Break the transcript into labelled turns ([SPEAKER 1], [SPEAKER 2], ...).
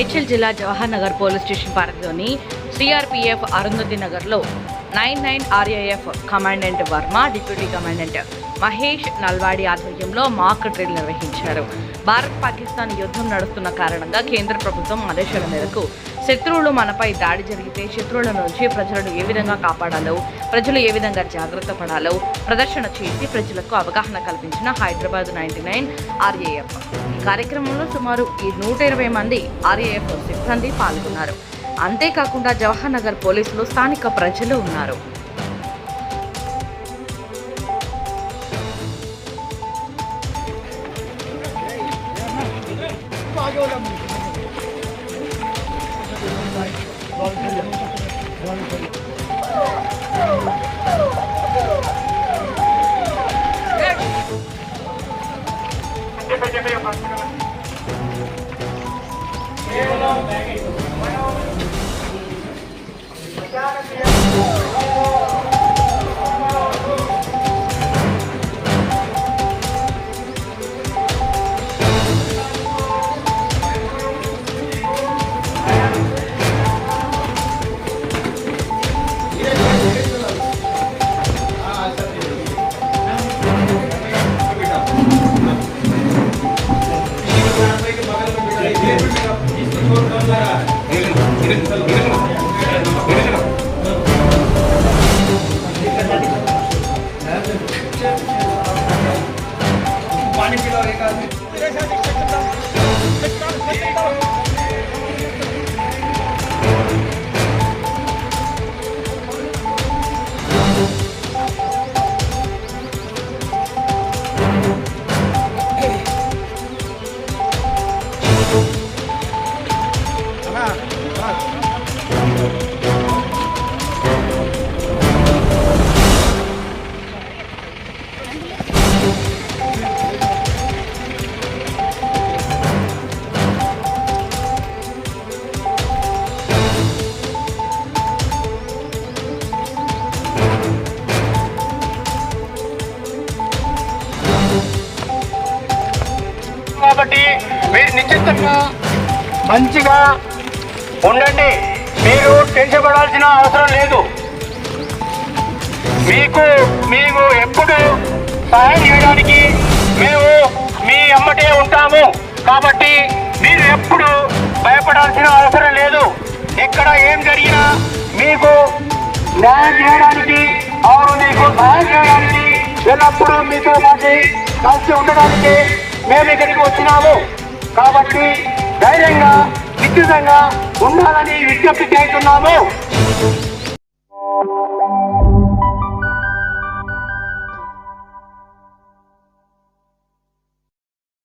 [SPEAKER 1] మేడ్చల్ జిల్లా Jawahar Nagar police station పరిధిలోని CRPF Arundhati నగర్లో nine nine RAF commandant Varma deputy commandant Mahesh Nalwadi ఆధ్వర్యంలో మాక్ డ్రిల్ నిర్వహించారు. భారత్ పాకిస్తాన్ యుద్ధం నడుస్తున్న కారణంగా కేంద్ర ప్రభుత్వం ఆదేశాల మేరకు శత్రువులు మనపై దాడి జరిగితే శత్రువుల నుంచి ప్రజలను ఏ విధంగా కాపాడాలో ప్రజలు ఏ విధంగా జాగ్రత్త పడాలో ప్రదర్శన చేసి ప్రజలకు అవగాహన కల్పించిన హైదరాబాద్ నైన్టీ నైన్ ఆర్ఏఎఫ్. ఈ కార్యక్రమంలో సుమారు ఈ నూట ఇరవై మంది ఆర్ఏఎఫ్ సిబ్బంది పాల్గొన్నారు. అంతేకాకుండా జవహర్ నగర్ పోలీసులు స్థానిక ప్రజలు ఉన్నారు.
[SPEAKER 2] ਬਸ ਕਰ ਇਹ ਬੋਲੋ ਬੈਗੇ కాబట్టి మీరు నిశ్చితంగా మంచిగా ఉండండి. మీరు టెన్షన్ పడాల్సిన అవసరం లేదు. మీకు మీకు ఎప్పుడు సహాయం చేయడానికి మేము మీ అమ్మటే ఉంటాము. కాబట్టి మీరు ఎప్పుడు భయపడాల్సిన అవసరం లేదు. ఇక్కడ ఏం జరిగినా మీకు న్యాయం చేయడానికి అవును మీకు సహాయం చేయడానికి ఎల్లప్పుడూ మీతో పాటు కలిసి ఉండడానికి మేము ఇక్కడికి వచ్చినాము. కాబట్టి ధైర్యంగా నిశ్చితంగా ఉండాలని విజ్ఞప్తి చేస్తున్నాము.